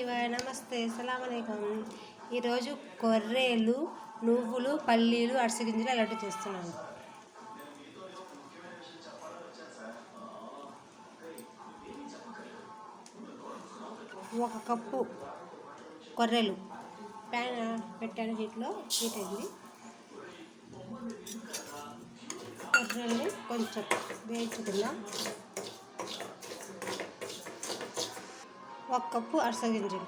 శివాయ నమస్తే సలాంకం ఈరోజు కొర్రేలు నువ్వులు పల్లీలు అరిసె లడ్డు చేస్తున్నాను. ఒక కప్పు కొర్రెలు. ప్యాన్ పెట్టాను హీట్లో హీట్ అయింది. కొర్రెల్ని కొంచెం వేయించుకుందాం. ఒక కప్పు అరస గింజలు.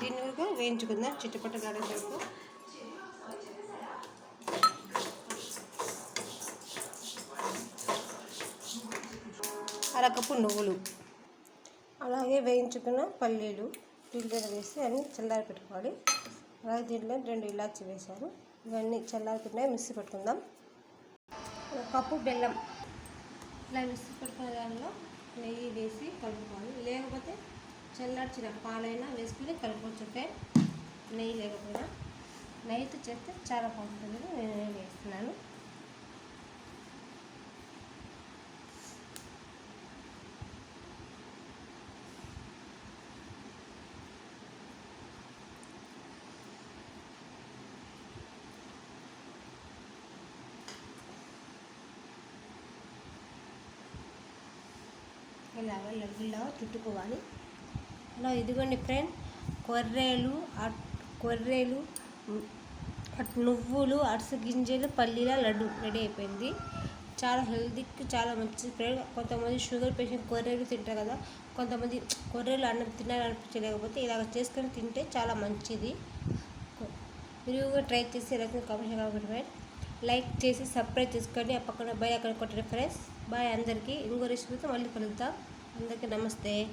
దీన్ని వరకు వేయించుకుందాం. చిట్టుపట్ట గడసేపు అరకప్పు నువ్వులు. అలాగే వేయించుకున్న పల్లీలు దీంట్లో వేసి అన్నీ చల్లారి పెట్టుకోవాలి. అలాగే దీంట్లో రెండు ఇలాచి వేశాను. ఇవన్నీ చల్లారి పెట్టినా మిక్సీ పెట్టుకుందాం. ఒక కప్పు బెల్లం. ఇలా మిక్సీ పెట్టుకున్న దానిలో నెయ్యి వేసి కలుపుకోవాలి. లేకపోతే చల్లార్చిన పాలైనా వేసుకుని కలుపుకోవచ్చు నెయ్యి లేకపోయినా. నెయ్యితో చేస్తే చాలా బాగుంటుంది. నేను వేస్తున్నాను. ఇలాగ లడ్డులా చుట్టుకోవాలి. అలా ఇదిగోండి ఫ్రెండ్ కొర్రేలు కొర్రేలు నువ్వులు అరస గింజలు పల్లీల లడ్డు రెడీ అయిపోయింది. చాలా హెల్తీకి చాలా మంచిది ఫ్రెండ్. కొంతమంది షుగర్ పేషెంట్ కొర్రేలు తింటారు కదా కొంతమంది కొర్రేలు అన్నం తినాలనిపించలేకపోతే ఇలాగ చేసుకొని తింటే చాలా మంచిది. మీరు ట్రై చేసి ఎలా కామెంట్ కాబట్టి లైక్ చేసి సబ్స్క్రైబ్ చేసుకోండి. ఆ పక్కన బై అక్కడ కొట్టండి ఫ్రెండ్స్. బాయ్ అందరికీ. ఇంకో రెసిపీతో మళ్ళీ కలుద్దాం. అందరికీ నమస్తే.